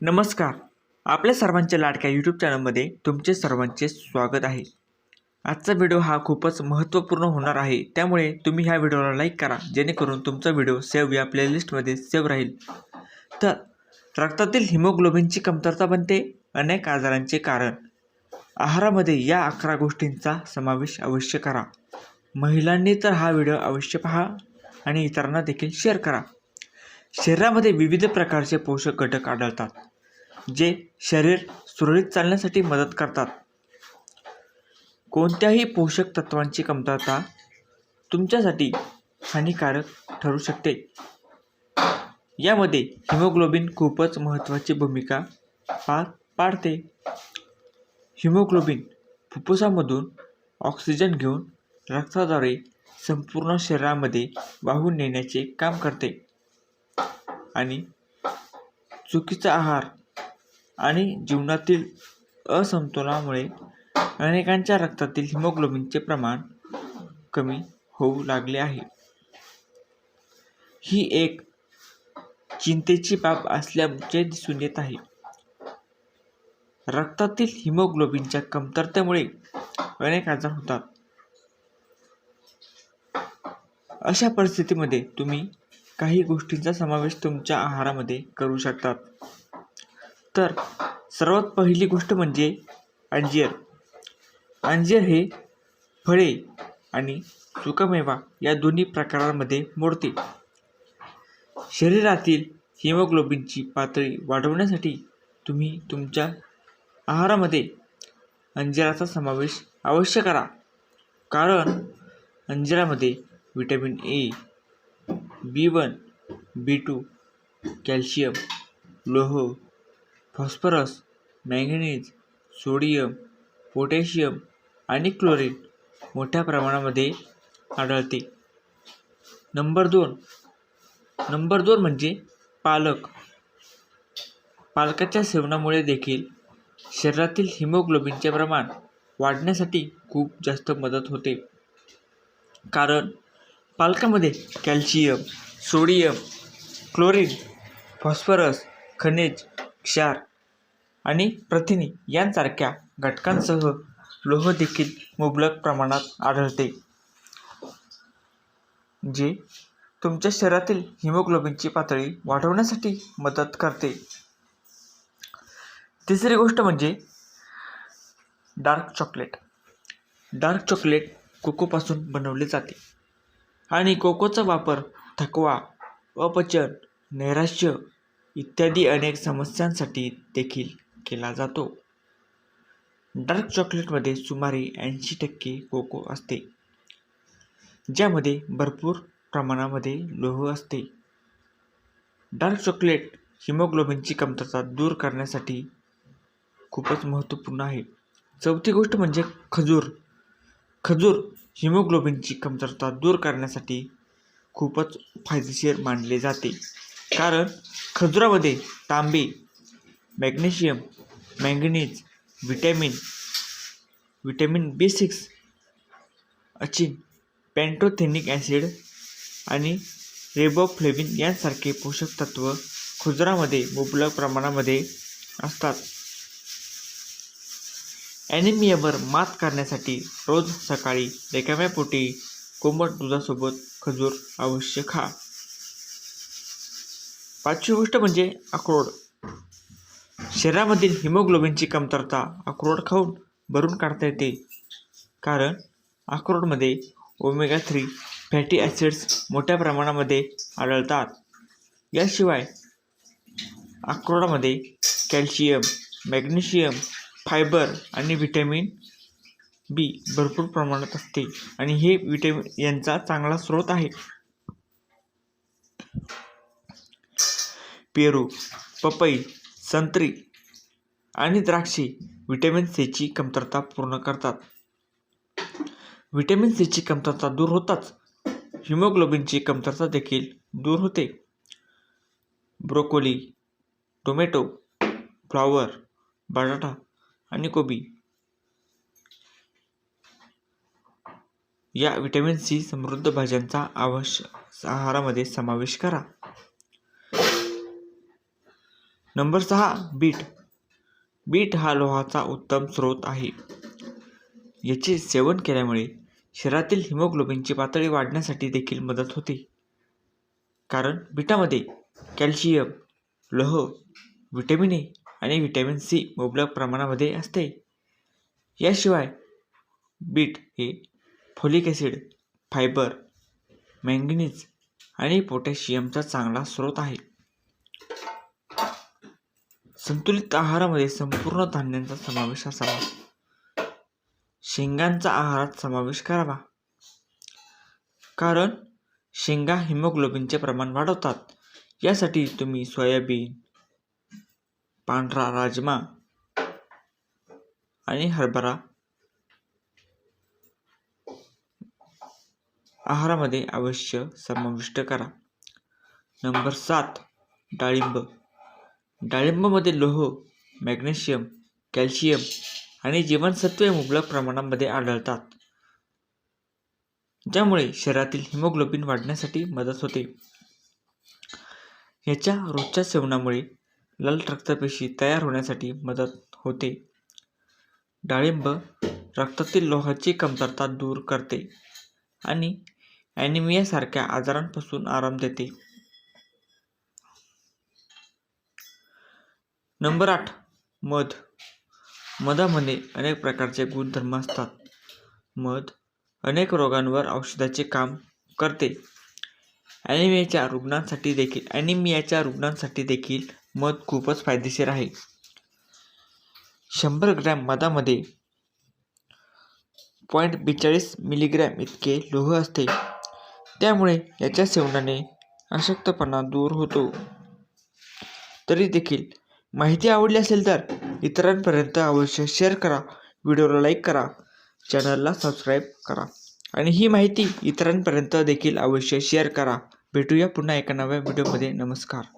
नमस्कार. आपल्या सर्वांच्या लाडक्या यूट्यूब चॅनलमध्ये तुमचे सर्वांचे स्वागत आहे. आजचा व्हिडिओ हा खूपच महत्त्वपूर्ण होणार आहे. त्यामुळे तुम्ही ह्या व्हिडिओला लाईक करा. जेणेकरून तुमचा व्हिडिओ सेव्ह या प्लेलिस्टमध्ये सेव्ह राहील. तर रक्तातील हिमोग्लोबिनची कमतरता बनते. अनेक आजारांचे कारण. आहारामध्ये या अकरा गोष्टींचा समावेश अवश्य करा. महिलांनी तर हा व्हिडिओ अवश्य पहा आणि इतरांना देखील शेअर करा. शरीरामध्ये विविध प्रकारचे पोषक घटक आढळतात जे शरीर सुरळीत चालण्यासाठी मदत करतात. कोणत्याही पोषक तत्वांची कमतरता तुमच्यासाठी हानिकारक ठरू शकते. यामध्ये हिमोग्लोबिन खूपच महत्त्वाची भूमिका पार पाडते. हिमोग्लोबिन फुफ्फुसामधून ऑक्सिजन घेऊन रक्ताद्वारे संपूर्ण शरीरामध्ये वाहून नेण्याचे काम करते. आणि चुकीचा आहार आणि जीवनातील असमतोलामुळे अनेकांच्या रक्तातील हिमोग्लोबिनचे प्रमाण कमी होऊ लागले आहे. ही एक चिंतेची बाब असल्याचे दिसून येत आहे. रक्तातील हिमोग्लोबिनच्या कमतरतेमुळे अनेक आजार होतात. अशा परिस्थितीमध्ये तुम्ही काही गोष्टींचा समावेश तुमच्या आहारामध्ये करू शकतात. तर सर्वात पहिली गोष्ट म्हणजे अंजीर. अंजीर हे फळे आणि सुकामेवा या दोन्ही प्रकारांमध्ये मोडते. शरीरातील हिमोग्लोबिनची पातळी वाढवण्यासाठी तुम्ही तुमच्या आहारामध्ये अंजिराचा समावेश अवश्य करा. कारण अंजिरामध्ये vitamin A B one B two calcium लोह फॉस्फरस मॅंगनीज सोडियम पोटॅशियम आणि क्लोरीन मोठ्या प्रमाणामध्ये आढळते. नंबर दोन. नंबर दोन म्हणजे पालक. पालकाच्या सेवनामुळे देखील शरीरातील हिमोग्लोबिनचे प्रमाण वाढण्यासाठी खूप जास्त मदत होते. कारण पालकामध्ये कॅल्शियम सोडियम क्लोरीन फॉस्फरस खनिज क्षार आणि प्रथिने यांसारख्या घटकांसह लोहदेखील मुबलक प्रमाणात आढळते. जे तुमच्या शरीरातील हिमोग्लोबिनची पातळी वाढवण्यासाठी मदत करते. तिसरी गोष्ट म्हणजे डार्क चॉकलेट. डार्क चॉकलेट कोकोपासून बनवले जाते. आणि कोकोचा वापर थकवा अपचन नैराश्य इत्यादी अनेक समस्यांसाठी देखील केला जातो. डार्क चॉकलेटमध्ये सुमारे ऐंशी टक्के कोको असते ज्यामध्ये भरपूर प्रमाणामध्ये लोह असते. डार्क चॉकलेट हिमोग्लोबिनची कमतरता दूर करण्यासाठी खूपच महत्त्वपूर्ण आहे. चौथी गोष्ट म्हणजे खजूर. खजूर हिमोग्लोबिनची कमतरता दूर करण्यासाठी खूपच फायदेशीर मानले जाते. कारण खजुरामध्ये तांबे magnesium manganese vitamin vitamin B six Achin pantothenic acid आणि रेबोफ्लेविन यांसारखे पोषक तत्व खुजरामध्ये मुबलक प्रमाणामध्ये असतात. ॲनिमियावर मात करण्यासाठी रोज सकाळी रेकाम्यापोटी पोटी दुधासोबत खजूर अवश्य खा. पाचवी गोष्ट म्हणजे अक्रोड. शरीरामधील हिमोग्लोबिनची कमतरता अक्रोड खाऊन भरून काढता येते. कारण अक्रोडमध्ये ओमेगा थ्री फॅटी ॲसिड्स मोठ्या प्रमाणामध्ये आढळतात. याशिवाय अक्रोडामध्ये कॅल्शियम मॅग्नेशियम फायबर आणि व्हिटॅमिन बी भरपूर प्रमाणात असते. आणि हे विटॅमिन यांचा चांगला स्रोत आहे. पेरू पपई संत्री आणि द्राक्षे व्हिटॅमिन सीची कमतरता पूर्ण करतात. व्हिटॅमिन सीची कमतरता दूर होताच. हिमोग्लोबिनची कमतरता देखील दूर होते. ब्रोकोली टोमॅटो फ्लॉवर बटाटा आणि कोबी. या विटॅमिन सी समृद्ध भाज्यांचा आवश्यक आहारामध्ये समावेश करा. नंबर सहा बीट. बीट हा लोहाचा उत्तम स्रोत आहे. याचे सेवन केल्यामुळे शरीरातील हिमोग्लोबिनची पातळी वाढण्यासाठी देखील मदत होते. कारण बीटामध्ये कॅल्शियम लोह व्हिटॅमिन ए आणि व्हिटॅमिन सी मुबलक प्रमाणामध्ये असते. याशिवाय बीट हे फोलिक ॲसिड फायबर मॅंगनीज आणि पोटॅशियमचा चांगला स्रोत आहे. संतुलित आहारामध्ये संपूर्ण धान्यांचा समावेश असावा. शेंगांचा आहारात समावेश करावा. कारण शेंगा हिमोग्लोबिनचे प्रमाण वाढवतात. यासाठी तुम्ही सोयाबीन पांढरा राजमा आणि हरभरा. आहारामध्ये अवश्य समाविष्ट करा. नंबर सात डाळिंब. डाळिंबामध्ये लोह मॅग्नेशियम कॅल्शियम आणि जीवनसत्वे मुबलक प्रमाणामध्ये आढळतात. ज्यामुळे शरीरातील हिमोग्लोबिन वाढण्यासाठी मदत होते. याच्या रोजच्या सेवनामुळे लाल रक्तपेशी तयार होण्यासाठी मदत होते. डाळिंब रक्तातील लोहाची कमतरता दूर करते आणि ॲनिमियासारख्या आजारांपासून आराम देते. नंबर आठ मध. मधामध्ये अनेक प्रकारचे गुणधर्म असतात. मध अनेक रोगांवर औषधाचे काम करते. ॲनिमियाच्या रुग्णांसाठी देखील ॲनिमियाच्या रुग्णांसाठी देखील मध खूपच फायदेशीर आहे. शंभर ग्रॅम मधामध्ये पॉईंट बेचाळीस मिलीग्रॅम इतके लोह असते. त्यामुळे याच्या सेवनाने अशक्तपणा दूर होतो. तरी देखील माहिती आवडली असेल तर इतरांपर्यंत अवश्य शेअर करा. व्हिडिओला लाईक करा. चॅनलला सबस्क्राईब करा. आणि ही माहिती इतरांपर्यंत देखील अवश्य शेअर करा. भेटूया पुन्हा एका नव्या व्हिडिओमध्ये नमस्कार.